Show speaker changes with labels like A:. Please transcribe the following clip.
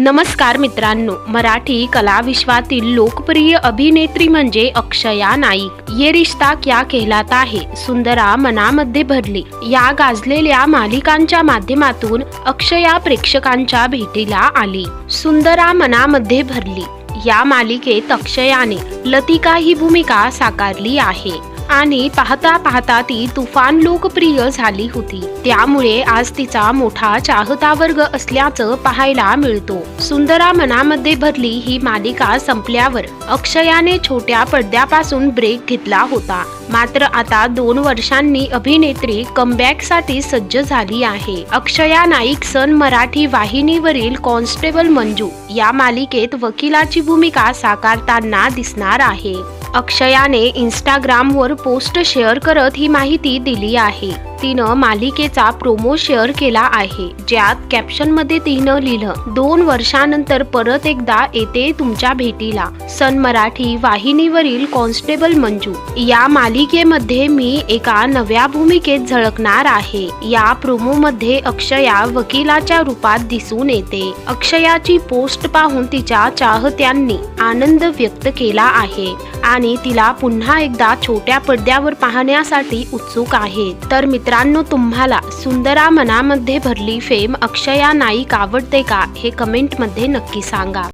A: नमस्कार मित्रांनो मराठी कलाविश्वातील लोकप्रिय अभिनेत्री म्हणजे अक्षया नाईक. ये रिश्ता क्या कहलाता है? सुंदरा मनामध्ये भरली. या गाजलेल्या मालिकांच्या माध्यमातून अक्षया प्रेक्षकांच्या भेटीला आली. सुंदरा मनामध्ये भरली. या मालिकेत अक्षयाने लतिका ही भूमिका साकारली आहे. आणि पाहता पाहता ती तुफान लोकप्रिय झाली होती. त्यामुळे आज तिचा मोठा चाहता वर्ग असल्याचं पाहायला मिळतो. सुंदरा मनामध्ये भरली ही मालिका संपल्यावर अक्षयाने छोट्या पडद्यापासून ब्रेक घेतला होता. मात्र आता दोन वर्षांनी अभिनेत्री कमबॅकसाठी सज्ज झाली आहे. अक्षया नाईक सन मराठी वाहिनीवरील कॉन्स्टेबल मंजू या मालिकेत वकिलाची भूमिका साकारताना दिसणार आहे. अक्षयाने इंस्टाग्रामवर पोस्ट शेअर करत ही माहिती दिली आहे. तिनं मालिकेचा प्रोमो शेअर केला आहे ज्यात कॅप्शनमध्ये तिनं लिहिलं दोन वर्षानंतर परत एकदा येते तुमच्या भेटीला. सन मराठी वाहिनीवरील कॉन्स्टेबल मंजू. या मालिकेमध्ये मी एका नव्या भूमिकेत झळकणार आहे. या प्रोमोमध्ये अक्षया वकिलाच्या रूपात दिसून येते. अक्षयाची पोस्ट पाहून तिच्या चाहत्यांनी आनंद व्यक्त केला आहे. आणि तिला पुन्हा एकदा छोट्या पडद्यावर पाहण्यासाठी उत्सुक आहेत तर मित्रांनो तुम्हाला सुंदरा मनामध्ये भरली फेम अक्षया नाईक आवडते का? हे कमेंटमध्ये नक्की सांगा.